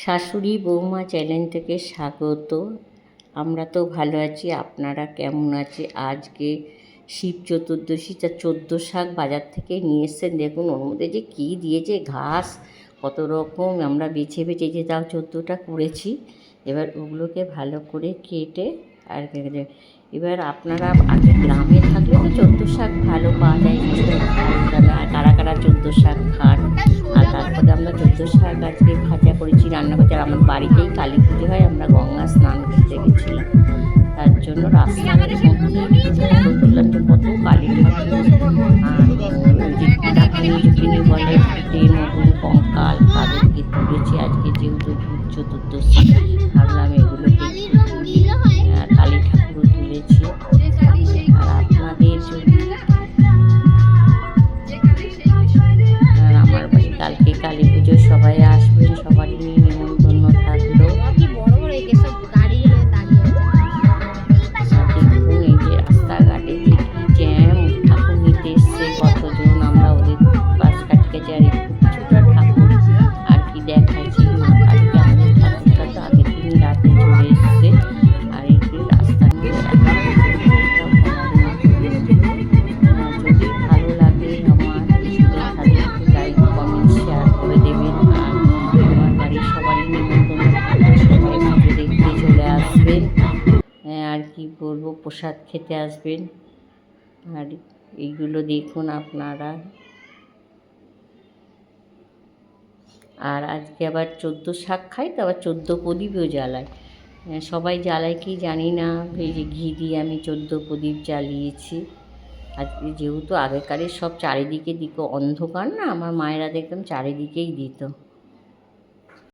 শাশুড়ি বৌমা চ্যানেল থেকে স্বাগত। আমরা তো ভালো আছি, আপনারা কেমন আছে? আজকে শিব চতুর্দশী, তা চোদ্দ শাক বাজার থেকে নিয়ে এসছেন। দেখুন, ওর মধ্যে যে কী দিয়েছে, ঘাস, কত রকম, আমরা বেছে বেছে যে তাও চোদ্দোটা করেছি। এবার ওগুলোকে ভালো করে কেটে আর এবার আপনারা আগে গ্রামে থাকলে তো চোদ্দ শাক ভালো পাওয়া যায়। কারা কারা চোদ্দ শাক খান? আর তারপরে আমরা চোদ্দ শাক আজকে রান্না করেছি আর আমার বাড়িতেই কালী পুজো হয় আমরা গঙ্গা স্নান করতে গেছিলাম। তার জন্য রাস্তার মধ্যে কত কালী ঠাকুর বলে মতন কঙ্কাল তাদেরকে তুলেছি আজকে যেহেতু চতুর্দশী ভাবলাম এগুলোকে কালী ঠাকুরও তুলেছি। আর আপনাদের আমার বাড়ি কালকে কালী পুজো সবাই আসবেন আসবেন। হ্যাঁ, আর কি বলব প্রসাদ খেতে আসবেন। আর এইগুলো দেখুন আপনারা। আর আজকে আবার চোদ্দ শাক খাই তো আবার চোদ্দ প্রদীপও জ্বালায় হ্যাঁ, সবাই জ্বালায় কি জানি না এই যে ঘি দিয়ে আমি চোদ্দ প্রদীপ জ্বালিয়েছি। আজকে যেহেতু আগেকারের সব চারিদিকে দিকে অন্ধকার না আমার মায়েরা দেখতাম চারিদিকেই দিত।